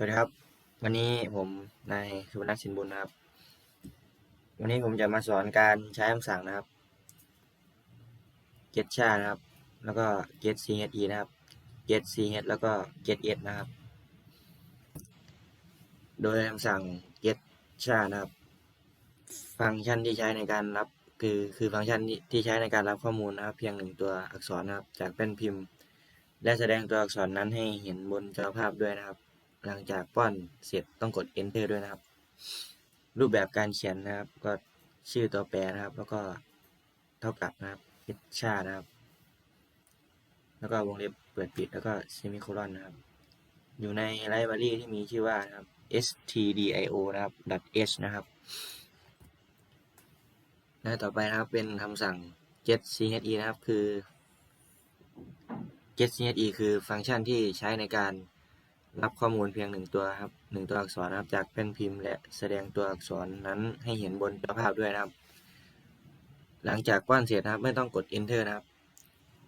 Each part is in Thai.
สวัสดีครับ วันนี้ผมนายสุวรรณสินบุญนะครับ วันนี้ผมจะมาสอนการใช้คำสั่งนะครับ get ชานะครับ แล้วก็ get che นะครับ get ch แล้วก็ get s นะครับ โดยคำสั่ง get ชานะครับ ฟังก์ชันที่ใช้ในการรับคือคือฟังก์ชันที่ใช้ในการรับข้อมูลนะครับ เพียงหนึ่งตัวอักษรนะครับ จากแป้นพิมพ์ และแสดงตัวอักษรนั้นให้เห็นบนจอภาพด้วยนะครับ หลังจากป้อนเสร็จต้องกด enter ด้วยนะครับ รูปแบบการเขียนนะครับ ก็ชื่อตัวแปรนะครับ แล้วก็เท่ากับนะครับ h ชานะครับ แล้วก็วงเล็บเปิดปิดแล้วก็เซมิโคลอนนะครับ อยู่ในไลบรารีที่มีชื่อว่านะครับ stdio นะครับ .h นะครับและต่อไปนะครับเป็นคำสั่ง get che นะครับ คือ get che คือฟังก์ชันที่ใช้ในการ รับข้อมูลเพียงหนึ่งตัวครับหนึ่งตัวอักษรนะครับจากแป้นพิมพ์และแสดงตัวอักษรนั้นให้เห็นบนจอภาพด้วยนะครับ หลังจากป้อนเสร็จนะครับไม่ต้องกด enter นะครับ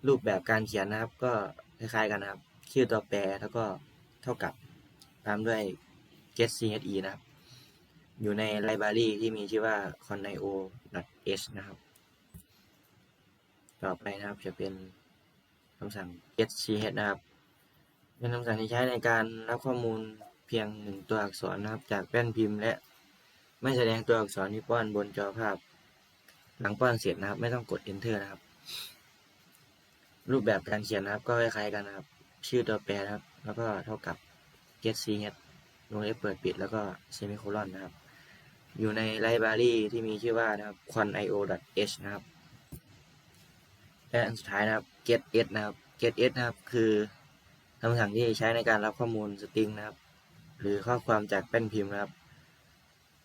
รูปแบบการเขียนนะครับ ก็คล้ายๆกันนะครับ ชื่อตัวแปรแล้วก็เท่ากับตามด้วย get che นะครับ อยู่ในไลบรารีที่มีชื่อว่า conio.h นะครับ ต่อไปนะครับจะเป็นคำสั่ง get ch นะครับ เป็นคำสั่งที่ใช้ในการรับข้อมูลเพียงหนึ่งตัวอักษรนะครับ จากแป้นพิมพ์ และไม่แสดงตัวอักษรที่ป้อนบนจอภาพ หลังป้อนเสร็จนะครับ ไม่ต้องกด enter นะครับ รูปแบบการเขียนนะครับ ก็คล้ายๆกันนะครับ ชื่อตัวแปรนะครับ แล้วก็เท่ากับ get ch วงเล็บเปิดปิดแล้วก็เซมิโคลอนนะครับ อยู่ในไลบรารีที่มีชื่อว่านะครับ conio.h นะครับและอันสุดท้ายนะครับ get s นะครับ get s นะครับคือ คำสั่งที่ใช้ในการรับข้อมูลสตริงนะครับ หรือข้อความจากแป้นพิมพ์นะครับ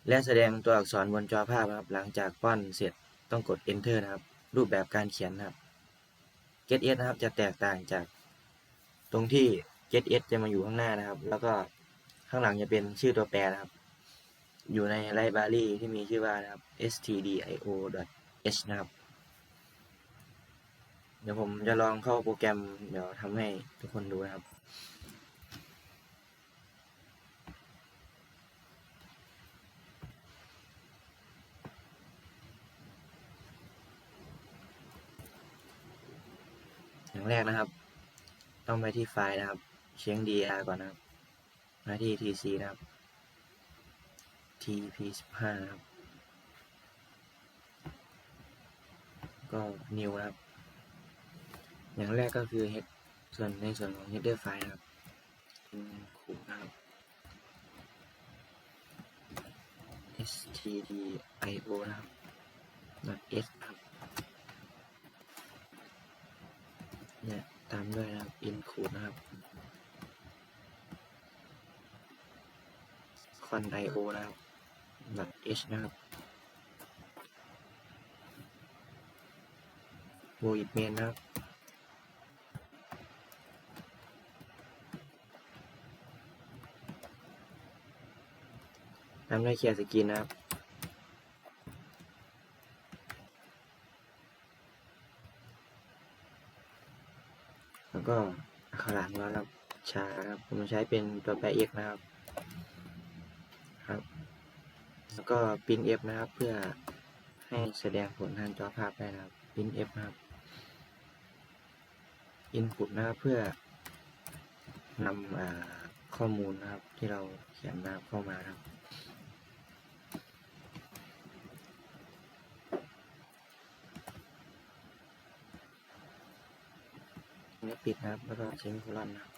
และแสดงตัวอักษรบนจอภาพนะครับ หลังจากป้อนเสร็จต้องกด enter นะครับ รูปแบบการเขียนนะครับ get s นะครับจะแตกต่างจาก ตรงที่ get s จะมาอยู่ข้างหน้านะครับ แล้วก็ข้างหลังจะเป็นชื่อตัวแปรนะครับ อยู่ในไลบรารีที่มีชื่อว่านะครับ stdio.h นะครับ เดี๋ยวผมจะลองเข้าโปรแกรม เดี๋ยวทำให้ทุกคนดูนะครับ อย่างแรกนะครับ ต้องไปที่ไฟล์นะครับ เชียง DR ก่อนนะครับมาที่ tc นะครับ tp15 นะครับ ก็ new นะครับ อย่างแรกก็คือ head ส่วนในส่วนของ header file นะครับเป็นคูนะครับ stdio นะครับ .s ครับเนี่ยตามด้วยนะครับ include นะครับ con.io นะครับ .h นะครับ void main นะครับ ตามด้เคลียร์สกรีนนะครับแล้วก็ข้างหลังแล้วนะครับชาครับผมใช้เป็นตัวแปร x นะครับครับ แล้วก็พิน f นะครับ เพื่อให้แสดงผลทางจอภาพได้นะครับพิน f นะครับ input นะครับเพื่อนำข้อมูลนะครับที่เราเขียนนะครับเข้ามานะครับ นี้ปิดนะครับ แล้วก็เซมิโคลอนนะครับ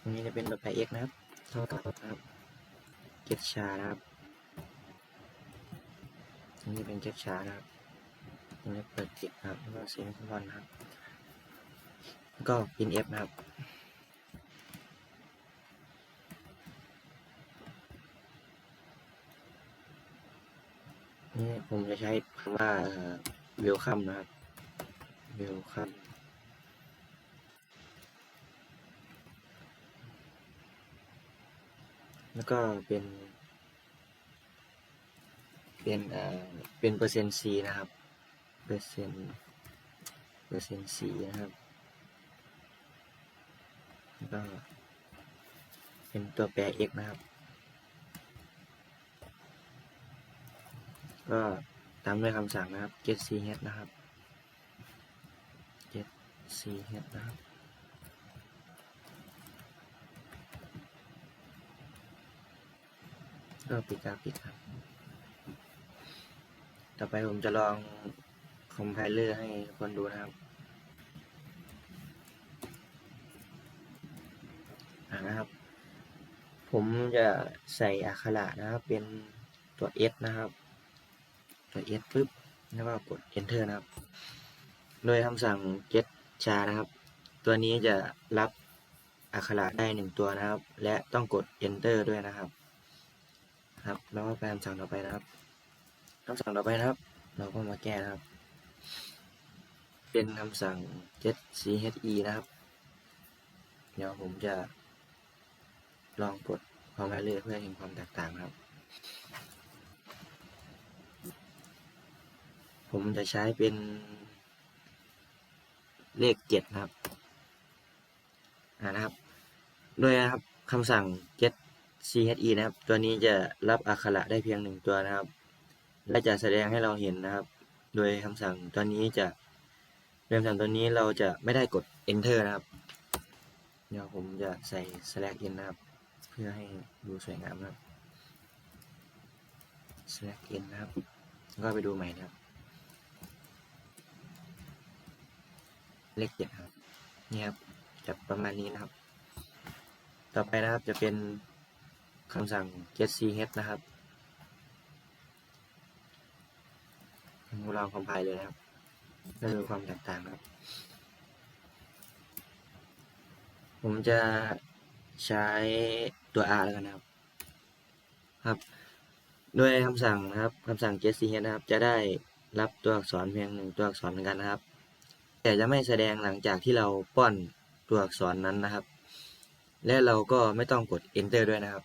ตรงนี้จะเป็นตัวแปร x นะครับเท่ากับครับ get ชานะครับตรงนี้เป็น get ชานะครับตรงนี้เปิดปิดครับ แล้วก็เซมิโคลอนนะครับ ก็พิน f นะครับนี่ผมจะใช้คำว่า welcome นะครับ welcome แล้วก็เป็น เป็นเอ่อเป็นเปอร์เซ็นต์ C นะครับ เปอร์เซ็นต์ เปอร์เซ็นต์ C นะครับ แล้วก็เป็นตัวแปร x นะครับ ก็ตามด้วยคำสั่งนะครับ get ch นะครับ get ch นะครับ ก็ปิดกราฟิกครับ ต่อไปผมจะลองคอมไพเลอร์ให้คนดูนะครับนะครับ ผมจะใส่อักขระนะครับ เป็นตัว S นะครับ ตัว S ปุ๊บแล้วก็กด enter นะครับ โดยคำสั่ง get char นะครับ ตัวนี้จะรับอักขระได้หนึ่งตัวนะครับ และต้องกด enter ด้วยนะครับ ครับ แล้วก็ไปคำสั่งต่อไปนะครับคำสั่งต่อไปนะครับ เราก็มาแก้นะครับ เป็นคำสั่ง get che นะครับ เดี๋ยวผมจะ ลองกดความหมายเลยเพื่อเห็นความแตกต่างครับ ผมจะใช้เป็นเลขเจ็ดนะครับอ่านะครับโดยนะครับคำสั่ง get che นะครับ ตัวนี้จะรับอักขระได้เพียงหนึ่งตัวนะครับ และจะแสดงให้เราเห็นนะครับ โดยคำสั่งตัวนี้จะโดยคำสั่งตัวนี้เราจะไม่ได้กด enter นะครับ เดี๋ยวผมจะใส่ slash in นะครับ เพื่อให้ดูสวยงามนะครับ slash in นะครับ ก็ไปดูใหม่นะครับ เลขเจ็ดครับ นี่ครับจะประมาณนี้นะครับ ต่อไปนะครับจะเป็น คำสั่ง get ch นะครับผมลองคอมไพล์เลยนะครับก็ดูความแตกต่างนะครับ ผมจะใช้ตัว R แล้วกันนะครับ ครับโดยคำสั่งนะครับคำสั่ง get ch นะครับ จะได้รับตัวอักษรเพียงหนึ่งตัวอักษรเหมือนกันนะครับ แต่จะไม่แสดงหลังจากที่เราป้อนตัวอักษรนั้นนะครับ และเราก็ไม่ต้องกด enter ด้วยนะครับ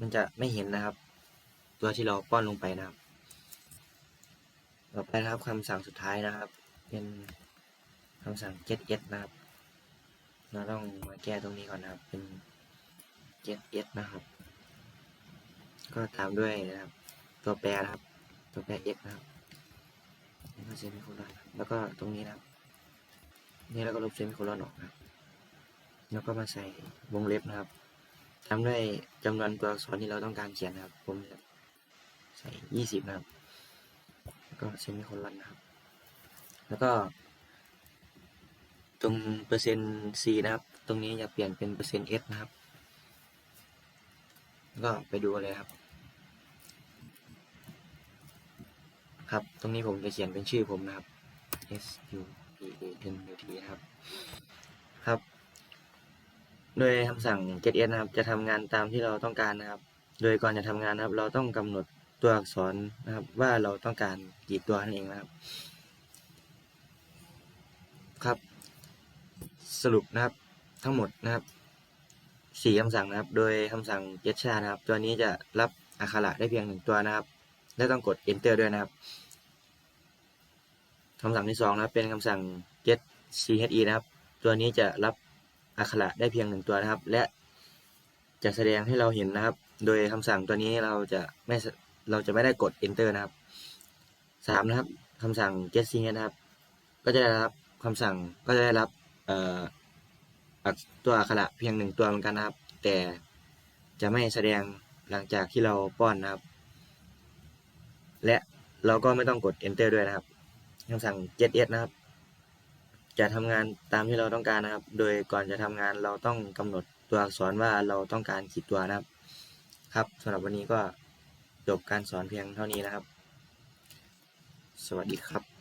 มันจะไม่เห็นนะครับ ตัวที่เราป้อนลงไปนะครับ ต่อไปนะครับคำสั่งสุดท้ายนะครับ เป็นคำสั่ง get s นะครับ เราต้องมาแก้ตรงนี้ก่อนนะครับ เป็น get s นะครับ ก็ตามด้วยนะครับ ตัวแปรนะครับ ตัวแปร x นะครับแล้วก็เซมิโคลอนแล้วก็ตรงนี้นะครับ นี่แล้วก็ลบเซมิโคลอนออกนะครับ แล้วก็มาใส่วงเล็บนะครับ ตามด้วยจำนวนตัวอักษรที่เราต้องการเขียนนะครับ ผมจะใส่ยี่สิบนะครับ ก็เซมิโคลอนนะครับ แล้วก็ ตรงเปอร์เซ็นต์ c นะครับ ตรงนี้จะเปลี่ยนเป็นเปอร์เซ็นต์ s นะครับ ก็ไปดูเลยครับ ครับ ตรงนี้ผมจะเขียนเป็นชื่อผมนะครับ S U P A N U T นะครับ ครับ โดยคำสั่ง get s นะครับ จะทำงานตามที่เราต้องการนะครับ โดยก่อนจะทำงานนะครับ เราต้องกำหนดตัวอักษรนะครับ ว่าเราต้องการกี่ตัวนั่นเองนะครับ ครับ สรุปนะครับทั้งหมดนะครับสี่คำสั่งนะครับ โดยคำสั่ง get char นะครับ ตัวนี้จะรับอักขระได้เพียงหนึ่งตัวนะครับ และต้องกด enter ด้วยนะครับคำสั่งที่สองนะครับเป็นคำสั่ง get che นะครับ ตัวนี้จะรับ อักขระได้เพียงหนึ่งตัวนะครับ และจะแสดงให้เราเห็นนะครับ โดยคำสั่งตัวนี้เราจะไม่เราจะไม่ได้กด enter นะครับสามนะครับคำสั่ง get che นะครับ ก็จะได้รับคำสั่งก็จะได้รับตัวอักขระเพียงหนึ่งตัวเหมือนกันนะครับ แต่จะไม่แสดงหลังจากที่เราป้อนนะครับ และเราก็ไม่ต้องกด enter ด้วยนะครับคำสั่ง get s นะครับ จะทำงานตามที่เราต้องการนะครับ โดยก่อนจะทำงานเราต้องกำหนดตัวอักษรว่าเราต้องการกี่ตัวนะครับ ครับสำหรับวันนี้ก็จบการสอนเพียงเท่านี้นะครับ สวัสดีครับ